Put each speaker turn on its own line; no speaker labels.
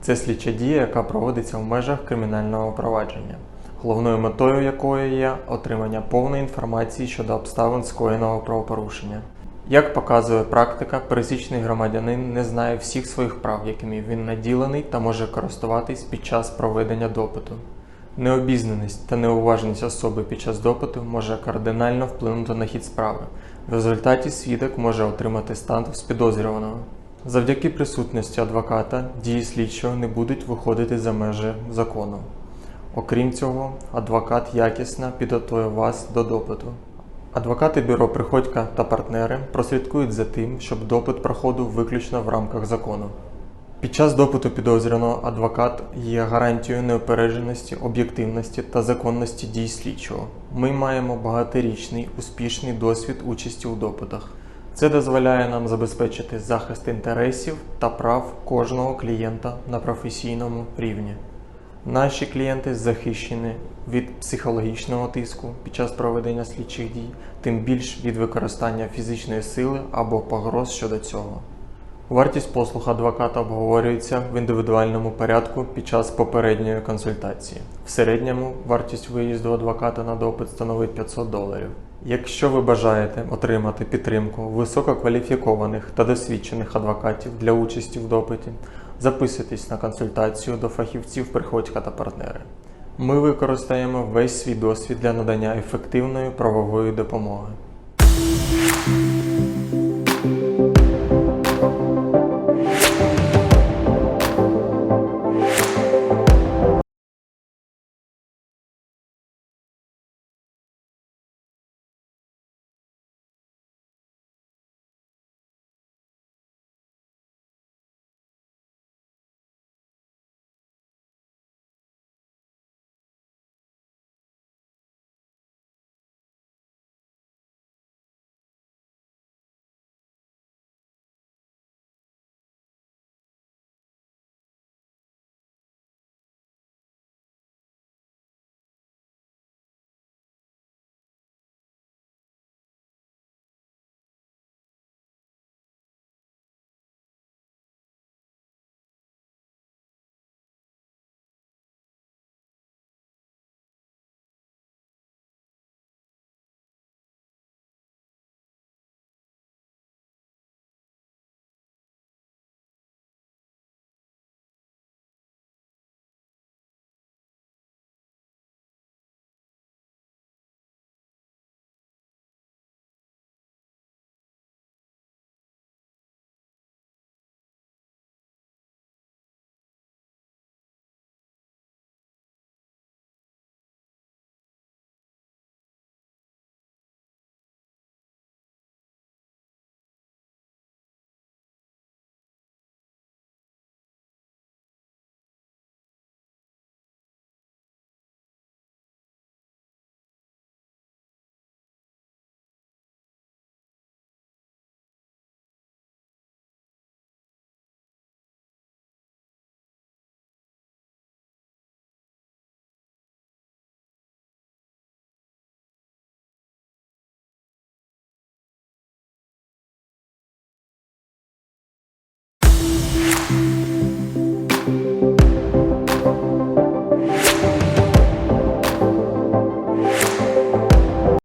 Це слідча дія, яка проводиться в межах кримінального провадження, головною метою якої є отримання повної інформації щодо обставин скоєного правопорушення. Як показує практика, пересічний громадянин не знає всіх своїх прав, якими він наділений та може користуватись під час проведення допиту. Необізнаність та неуважність особи під час допиту може кардинально вплинути на хід справи. В результаті свідок може отримати статус підозрюваного. Завдяки присутності адвоката дії слідчого не будуть виходити за межі закону. Окрім цього, адвокат якісно підготує вас до допиту. Адвокати бюро Приходька та партнери прослідкують за тим, щоб допит проходив виключно в рамках закону. Під час допиту підозрюваного адвокат є гарантією неупередженості, об'єктивності та законності дій слідчого. Ми маємо багаторічний успішний досвід участі у допитах. Це дозволяє нам забезпечити захист інтересів та прав кожного клієнта на професійному рівні. Наші клієнти захищені від психологічного тиску під час проведення слідчих дій, тим більш від використання фізичної сили або погроз щодо цього. Вартість послуг адвоката обговорюється в індивідуальному порядку під час попередньої консультації. В середньому вартість виїзду адвоката на допит становить 500 доларів. Якщо ви бажаєте отримати підтримку висококваліфікованих та досвідчених адвокатів для участі в допиті, записуйтесь на консультацію до фахівців Приходька та партнери. Ми використаємо весь свій досвід для надання ефективної правової допомоги.